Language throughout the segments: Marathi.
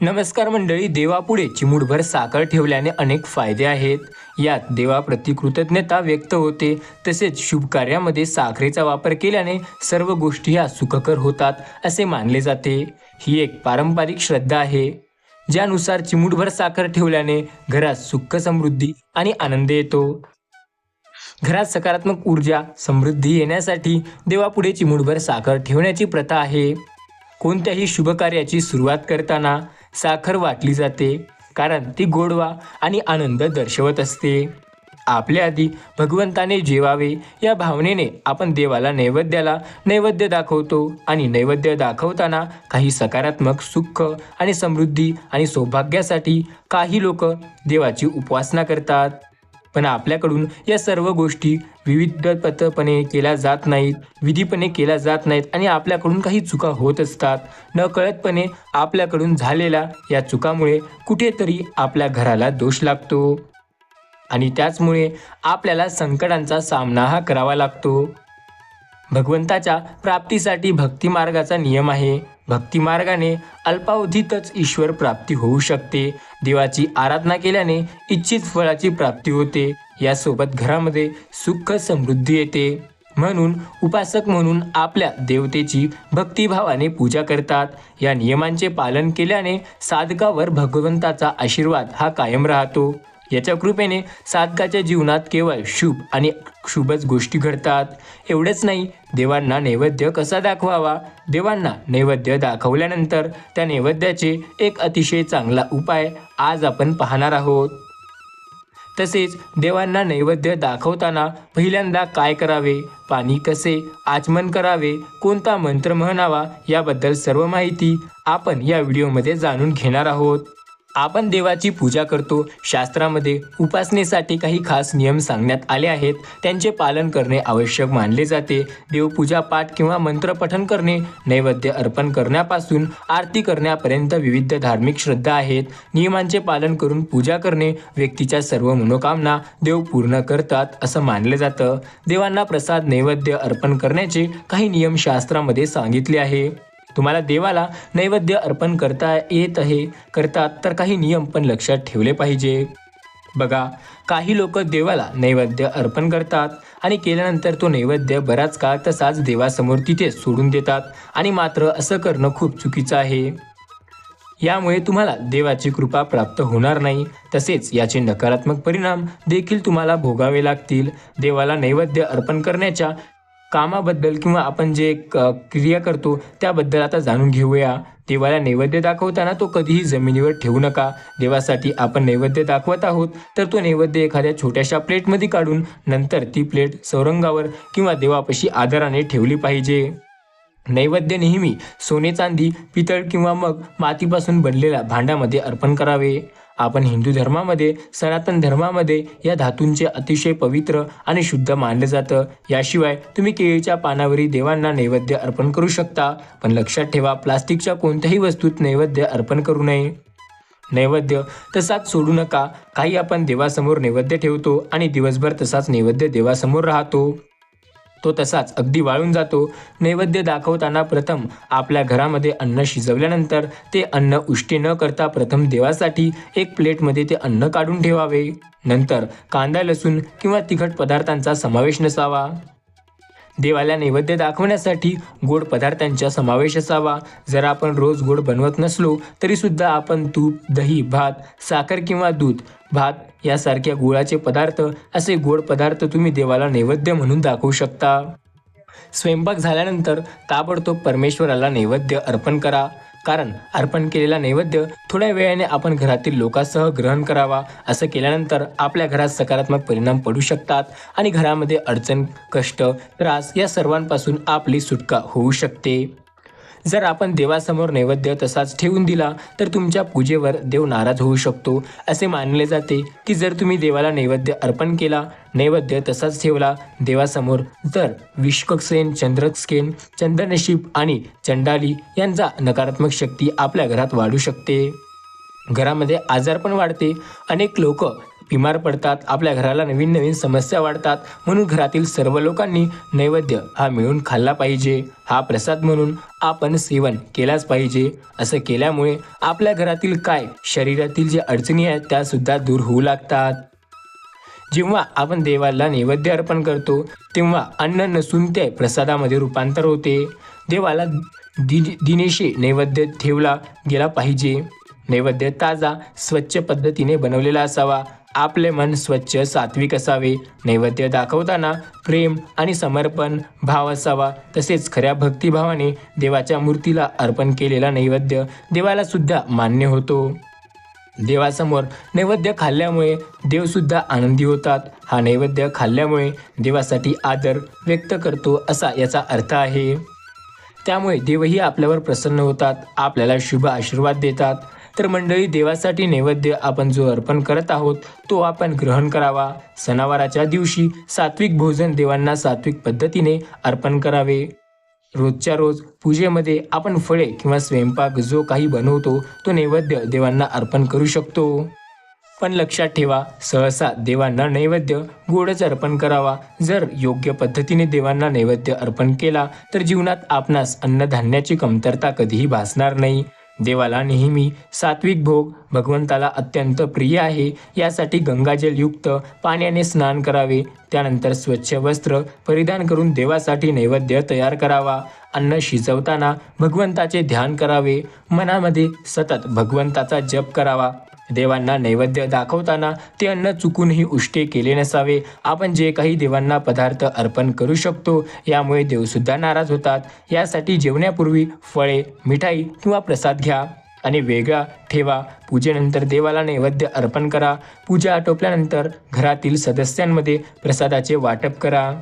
नमस्कार मंडळी देवापुढे चिमूटभर साखर ठेवल्याने अनेक फायदे आहेत. यात देवाप्रती कृतज्ञता व्यक्त होते. तसेच शुभकार्यामध्ये साखरेचा वापर केल्याने सर्व गोष्टी ह्या सुखकर होतात असे मानले जाते. ही एक पारंपरिक श्रद्धा आहे. ज्यानुसार चिमूटभर साखर ठेवल्याने घरात सुख समृद्धी आणि आनंद येतो. घरात सकारात्मक ऊर्जा समृद्धी येण्यासाठी देवापुढे चिमूटभर साखर ठेवण्याची प्रथा आहे. कोणत्याही शुभ कार्याची सुरुवात करताना साखर वाटली जाते कारण ती गोडवा आणि आनंद दर्शवत असते. आपल्या आधी भगवंताने जेवावे या भावनेने आपण देवाला नैवेद्याला नैवेद्य दाखवतो आणि नैवेद्य दाखवताना काही सकारात्मक सुख आणि समृद्धी आणि सौभाग्यासाठी काही लोक देवाची उपासना करतात. पण आपल्याकडून या सर्व गोष्टी विविधपतपणे केल्या जात नाहीत विधीपणे केल्या जात नाहीत आणि आपल्याकडून काही चुका होत असतात. नकळतपणे आपल्याकडून झालेल्या या चुकामुळे कुठेतरी आपल्या घराला दोष लागतो. आणि त्याचमुळे आपल्याला संकटांचा सामना हा करावा लागतो. भगवंताच्या प्राप्तीसाठी भक्ती मार्गाचा नियम आहे. भक्तिमार्गाने अल्पावधीतच ईश्वर प्राप्ती होऊ शकते. देवाची आराधना केल्याने इच्छित फळाची प्राप्ती होते. यासोबत घरामध्ये सुख समृद्धी येते. म्हणून उपासक म्हणून आपल्या देवतेची भक्तिभावाने पूजा करतात. या नियमांचे पालन केल्याने साधकावर भगवंताचा आशीर्वाद हा कायम राहतो. याच्या कृपेने साधकाच्या जीवनात केवळ शुभ आणि शुभच गोष्टी घडतात. एवढंच नाही देवांना नैवेद्य कसा दाखवावा? देवांना नैवेद्य दाखवल्यानंतर त्या नैवेद्याचे एक अतिशय चांगला उपाय आज आपण पाहणार आहोत. तसेच देवांना नैवेद्य दाखवताना पहिल्यांदा काय करावे? पाणी कसे आचमन करावे? कोणता मंत्र म्हणावा? याबद्दल सर्व माहिती आपण या व्हिडिओमध्ये जाणून घेणार आहोत. आपण देवाची पूजा करतो. शास्त्रामध्ये उपासनेसाठी काही खास नियम सांगण्यात आले आहेत. त्यांचे पालन करणे आवश्यक मानले जाते. देवपूजा पाठ किंवा मंत्रपठन करणे नैवेद्य अर्पण करण्यापासून आरती करण्यापर्यंत विविध धार्मिक श्रद्धा आहेत. नियमांचे पालन करून पूजा करणे व्यक्तीच्या सर्व मनोकामना देव पूर्ण करतात असं मानलं जातं. देवांना प्रसाद नैवेद्य अर्पण करण्याचे काही नियम शास्त्रामध्ये सांगितले आहे. तुम्हाला देवाला नैवेद्य अर्पण करता येत आहे करतात तर काही नियम पण लक्षात ठेवले पाहिजे. बघा काही लोक देवाला नैवेद्य अर्पण करतात आणि केल्यानंतर तो नैवेद्य बराच काळ तसाच देवासमोर तिथे सोडून देतात आणि मात्र असं करणं खूप चुकीचं आहे. यामुळे तुम्हाला देवाची कृपा प्राप्त होणार नाही तसेच याचे नकारात्मक परिणाम देखील तुम्हाला भोगावे लागतील. देवाला नैवेद्य अर्पण करण्याच्या कामाबद्दल किंवा आपण जे क- क्रिया करतो त्याबद्दल आता जाणून घेऊया. देवाला नैवेद्य दाखवताना तो कधीही जमिनीवर ठेवू नका. देवासाठी आपण नैवेद्य दाखवत आहोत. तर तो नैवेद्य एखाद्या छोट्याशा प्लेटमध्ये काढून नंतर ती प्लेट सौरंगावर किंवा देवापाशी आदराने ठेवली पाहिजे. नैवेद्य नेहमी सोने चांदी पितळ किंवा मग मातीपासून बनलेल्या भांड्यामध्ये अर्पण करावे. आपण हिंदू धर्मामध्ये सनातन धर्मामध्ये या धातूंचे अतिशय पवित्र आणि शुद्ध मानलं जातं. याशिवाय तुम्ही केळीच्या पानावरील देवांना नैवेद्य अर्पण करू शकता पण लक्षात ठेवा प्लास्टिकच्या कोणत्याही वस्तूत नैवेद्य अर्पण करू नये. नैवेद्य तसाच सोडू नका. काही आपण देवासमोर नैवेद्य ठेवतो आणि दिवसभर तसाच नैवेद्य देवासमोर राहतो. तो तसाच अगदी वाळून जातो. नैवेद्य दाखवताना प्रथम आपल्या घरामध्ये अन्न शिजवल्यानंतर ते अन्न उष्टी न करता प्रथम देवासाठी एक प्लेटमध्ये ते अन्न काढून ठेवावे. नंतर कांदा लसूण किंवा तिखट पदार्थांचा समावेश नसावा. देवाला नैवेद्य दाखवण्यासाठी गोड पदार्थांचा समावेश असावा. जर आपण रोज गोड बनवत नसलो तरीसुद्धा आपण तूप दही भात साखर किंवा दूध भात यासारख्या गुळाचे पदार्थ असे गोड पदार्थ तुम्ही देवाला नैवेद्य म्हणून दाखवू शकता. स्वयंपाक झाल्यानंतर ताबडतोब परमेश्वराला नैवेद्य अर्पण करा. कारण अर्पण केलेला नैवेद्य थोड्या वेळाने आपण घरातील लोकांसह ग्रहण करावा. असं केल्यानंतर आपल्या घरात सकारात्मक परिणाम पडू शकतात आणि घरामध्ये अडचण कष्ट त्रास या सर्वांपासून आपली सुटका होऊ शकते. जर आपण देवासमोर नैवेद्य तसाच ठेवून दिला तर तुमच्या पूजेवर देव नाराज होऊ शकतो. असे मानले जाते की जर तुम्ही देवाला नैवेद्य अर्पण केला नैवेद्य तसाच ठेवला देवासमोर तर विश्वक्सेन चंद्रस्केन चंद्रनशीब आणि चंडाली यांचा नकारात्मक शक्ती आपल्या घरात वाढू शकते. घरामध्ये आजार पण वाढते. अनेक लोक बिमार पडतात आपल्या घराला नवीन नवीन समस्या वाढतात. म्हणून घरातील सर्व लोकांनी नैवेद्य हा मिळून खाल्ला पाहिजे. हा प्रसाद म्हणून आपण सेवन केलाच पाहिजे. असं केल्यामुळे आपल्या घरातील काय शरीरातील जे अडचणी आहेत त्या सुद्धा दूर होऊ लागतात. जेव्हा आपण देवाला नैवेद्य अर्पण करतो तेव्हा अन्न नसून ते प्रसादामध्ये रूपांतर होते. देवाला दि दिनेशी नैवेद्य ठेवला गेला पाहिजे. नैवेद्य ताजा स्वच्छ पद्धतीने बनवलेला असावा. आपले मन स्वच्छ सात्विक असावे. नैवेद्य दाखवताना प्रेम आणि समर्पण भाव असावा. तसेच खऱ्या भक्तिभावाने देवाच्या मूर्तीला अर्पण केलेला नैवेद्य देवाला सुद्धा मान्य होतो. देवासमोर नैवेद्य खाल्ल्यामुळे देवसुद्धा आनंदी होतात. हा नैवेद्य खाल्ल्यामुळे देवासाठी आदर व्यक्त करतो असा याचा अर्थ आहे. त्यामुळे देवही आपल्यावर प्रसन्न होतात. आपल्याला शुभ आशीर्वाद देतात. तर मंडळी देवासाठी नैवेद्य आपण जो अर्पण करत आहोत तो आपण ग्रहण करावा. सणावाराच्या दिवशी सात्विक भोजन देवांना सात्विक पद्धतीने अर्पण करावे. रोजच्या रोज पूजेमध्ये आपण फळे किंवा स्वयंपाक जो काही बनवतो तो नैवेद्य देवांना अर्पण करू शकतो. पण लक्षात ठेवा सहसा देवांना नैवेद्य गोडच अर्पण करावा. जर योग्य पद्धतीने देवांना नैवेद्य अर्पण केला तर जीवनात आपणास अन्नधान्याची कमतरता कधीही भासणार नाही. देवाला नेहमी सात्विक भोग भगवंताला अत्यंत प्रिय आहे. यासाठी गंगाजलयुक्त पाण्याने स्नान करावे. त्यानंतर स्वच्छ वस्त्र परिधान करून देवासाठी नैवेद्य तयार करावा. अन्न शिजवताना भगवंताचे ध्यान करावे. मनामध्ये सतत भगवंताचा जप करावा. देवांना नैवेद्य दाखवताना ते अन्न चुकूनही उष्टे केले नसावे. आपण जे काही देवांना पदार्थ अर्पण करू शकतो यामुळे देवसुद्धा नाराज होतात. यासाठी जेवण्यापूर्वी फळे मिठाई किंवा प्रसाद घ्या आणि वेगळा ठेवा. पूजेनंतर देवाला नैवेद्य अर्पण करा. पूजा आटोपल्यानंतर घरातील सदस्यांमध्ये प्रसादाचे वाटप करा.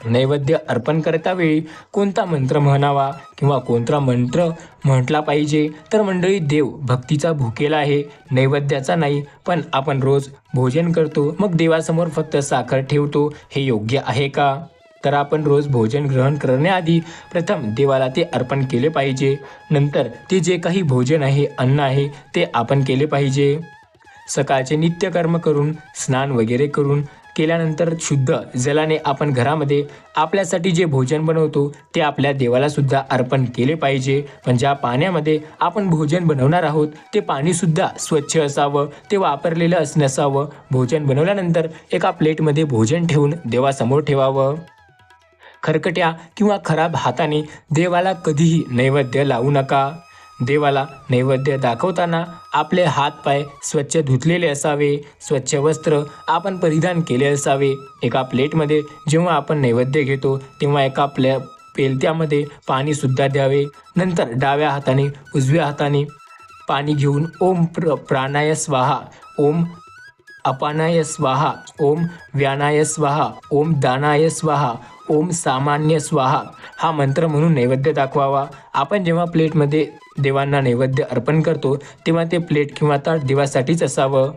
नैवेद्य अर्पण करता वेळी कोणता मंत्र म्हणावा किंवा कोणता मंत्र म्हटला पाहिजे? तर मंडळी देव भक्तीचा भुकेला आहे नैवेद्याचा नाही पण आपण रोज भोजन करतो मग देवासमोर फक्त साखर ठेवतो हे योग्य आहे का? तर आपण रोज भोजन ग्रहण करण्याआधी प्रथम देवाला ते अर्पण केले पाहिजे. नंतर ते जे काही भोजन आहे अन्न आहे ते आपण केले पाहिजे. सकाळचे नित्यकर्म करून स्नान वगैरे करून केल्यानंतर शुद्ध जलाने आपण घरामध्ये आपल्यासाठी जे भोजन बनवतो ते आपल्या देवालासुद्धा अर्पण केले पाहिजे. पण ज्या पाण्यामध्ये आपण भोजन बनवणार आहोत ते पाणीसुद्धा स्वच्छ असावं ते वापरलेलं असं नसावं. भोजन बनवल्यानंतर एका प्लेटमध्ये भोजन ठेवून देवासमोर ठेवावं. खरकट्या किंवा खराब हाताने देवाला कधीही नैवेद्य लावू नका. देवाला नैवेद्य दाखवताना आपले हात पाय स्वच्छ धुतलेले असावे स्वच्छ वस्त्र आपण परिधान केले असावे. एका प्लेटमध्ये जेव्हा आपण नैवेद्य घेतो तेव्हा एका प्ले पेलत्यामध्ये पाणीसुद्धा द्यावे. नंतर डाव्या हाताने उजव्या हाताने पाणी घेऊन ओम प्र प्राणाय स्वाहा. ओम अपानाय स्वाहा ओम व्यानाय स्वाहा ओम दानाय स्वाहा ओम सामान्य स्वाहा हा मंत्र म्हणून नैवेद्य दाखवावा. आपण जेव्हा प्लेटमध्ये देवांना नैवेद्य अर्पण करतो तेव्हा ते प्लेट किंवा ताट देवासाठीच असावं.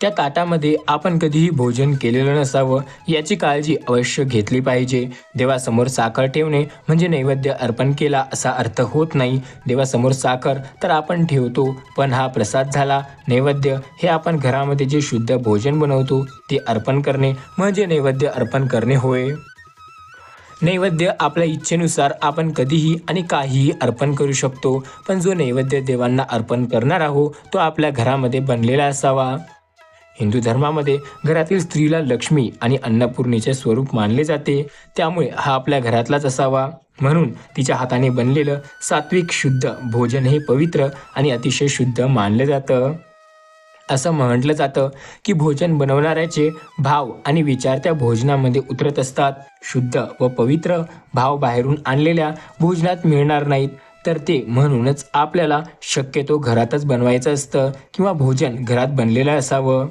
त्या ताटामध्ये आपण कधीही भोजन केलेलं नसावं याची काळजी अवश्य घेतली पाहिजे. देवासमोर साखर ठेवणे म्हणजे नैवेद्य अर्पण केला असा अर्थ होत नाही. देवासमोर साखर तर आपण ठेवतो पण हा प्रसाद झाला. नैवेद्य हे आपण घरामध्ये जे शुद्ध भोजन बनवतो ते अर्पण करणे म्हणजे नैवेद्य अर्पण करणे होय. नैवेद्य आपल्या इच्छेनुसार आपण कधीही आणि काहीही अर्पण करू शकतो पण जो नैवेद्य देवांना अर्पण करणार आहो तो आपल्या घरामध्ये बनलेला असावा. हिंदू धर्मामध्ये घरातील स्त्रीला लक्ष्मी आणि अन्नपूर्णेचे स्वरूप मानले जाते. त्यामुळे हा आपल्या घरातलाच असावा. म्हणून तिच्या हाताने बनलेलं सात्विक शुद्ध भोजन हे पवित्र आणि अतिशय शुद्ध मानलं जातं. असं म्हटलं जातं की भोजन बनवणाऱ्याचे भाव आणि विचार त्या भोजनामध्ये उतरत असतात. शुद्ध व पवित्र भाव बाहेरून आणलेल्या भोजनात मिळणार नाहीत. तर ते म्हणूनच आपल्याला शक्यतो घरातच बनवायचं असतं किंवा भोजन घरात बनलेलं असावं.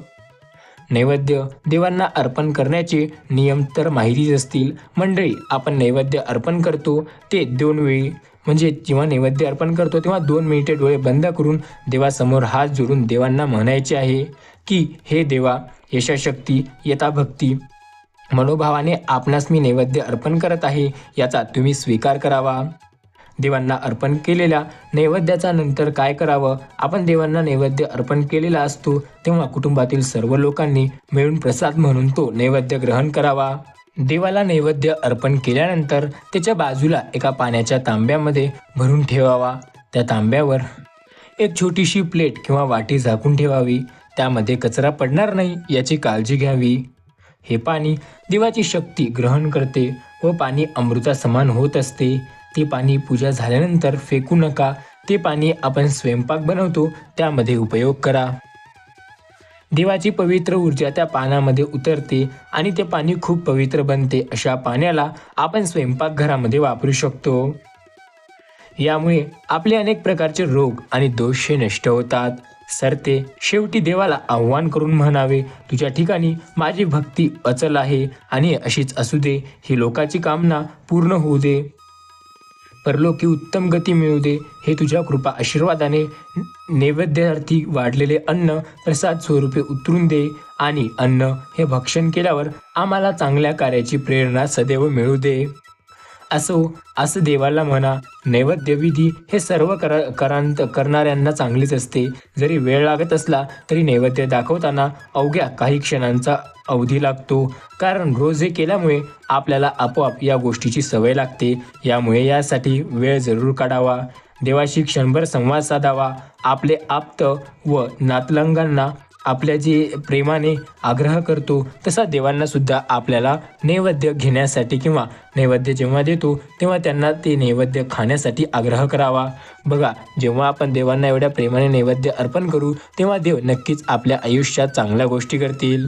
नैवेद्य देवांना अर्पण करण्याचे नियम तर माहितीच असतील. मंडळी आपण नैवेद्य अर्पण करतो ते दोन वेळी. म्हणजे जेव्हा नैवेद्य अर्पण करतो तेव्हा दोन मिनिटे डोळे बंद करून देवासमोर हात जोडून देवांना म्हणायचे आहे की हे देवा यशाशक्ती यथाभक्ती मनोभावाने आपणास मी नैवेद्य अर्पण करत आहे याचा तुम्ही स्वीकार करावा. देवांना अर्पण केलेल्या नैवेद्याचा नंतर काय करावं? आपण देवांना नैवेद्य अर्पण केलेला असतो तेव्हा कुटुंबातील सर्व लोकांनी मिळून प्रसाद म्हणून तो नैवेद्य ग्रहण करावा. देवाला नैवेद्य अर्पण केल्यानंतर त्याच्या बाजूला एका पाण्याच्या तांब्यामध्ये भरून ठेवावा. त्या तांब्यावर एक छोटीशी प्लेट किंवा वाटी झाकून ठेवावी. त्यामध्ये कचरा पडणार नाही याची काळजी घ्यावी. हे पाणी देवाची शक्ती ग्रहण करते व पाणी अमृता समान होत असते. ते पाणी पूजा झाल्यानंतर फेकू नका. ते पाणी आपण स्वयंपाक बनवतो त्यामध्ये उपयोग करा. देवाची पवित्र ऊर्जा त्या पाण्यामध्ये उतरते आणि ते पाणी खूप पवित्र बनते अशा पाण्याला आपण स्वयंपाकघरामध्ये वापरू शकतो. यामुळे आपले अनेक प्रकारचे रोग आणि दोष हे नष्ट होतात. सरते शेवटी देवाला आव्हान करून म्हणावे तुझ्या ठिकाणी माझी भक्ती अचल आहे आणि अशीच असू दे ही लोकाची कामना पूर्ण होऊ दे. परलोकी उत्तम गती मिळू दे हे तुझ्या कृपा आशीर्वादाने नैवेद्यार्थी वाढलेले अन्न प्रसाद स्वरूपे उतरून दे आणि अन्न हे भक्षण केल्यावर आम्हाला चांगल्या कार्याची प्रेरणा सदैव मिळू दे. असो असं देवाला म्हणा नैवेद्यविधी हे सर्व कर करांत करणाऱ्यांना चांगलीच असते. जरी वेळ लागत असला तरी नैवेद्य दाखवताना अवघ्या काही क्षणांचा अवधी लागतो. कारण रोज हे केल्यामुळे आपल्याला आपोआप या गोष्टीची सवय लागते. यामुळे यासाठी वेळ जरूर काढावा. देवाशी क्षणभर संवाद साधावा. आपले आप्त व नातलंगांना आपल्या जे प्रेमाने आग्रह करतो तसा देवांना सुद्धा आपल्याला नैवेद्य घेण्यासाठी किंवा नैवेद्य जेव्हा देतो तेव्हा त्यांना ते नैवेद्य खाण्यासाठी आग्रह करावा. बघा जेव्हा आपण देवांना एवढ्या प्रेमाने नैवेद्य अर्पण करू तेव्हा देव नक्कीच आपल्या आयुष्यात चांगल्या गोष्टी करतील.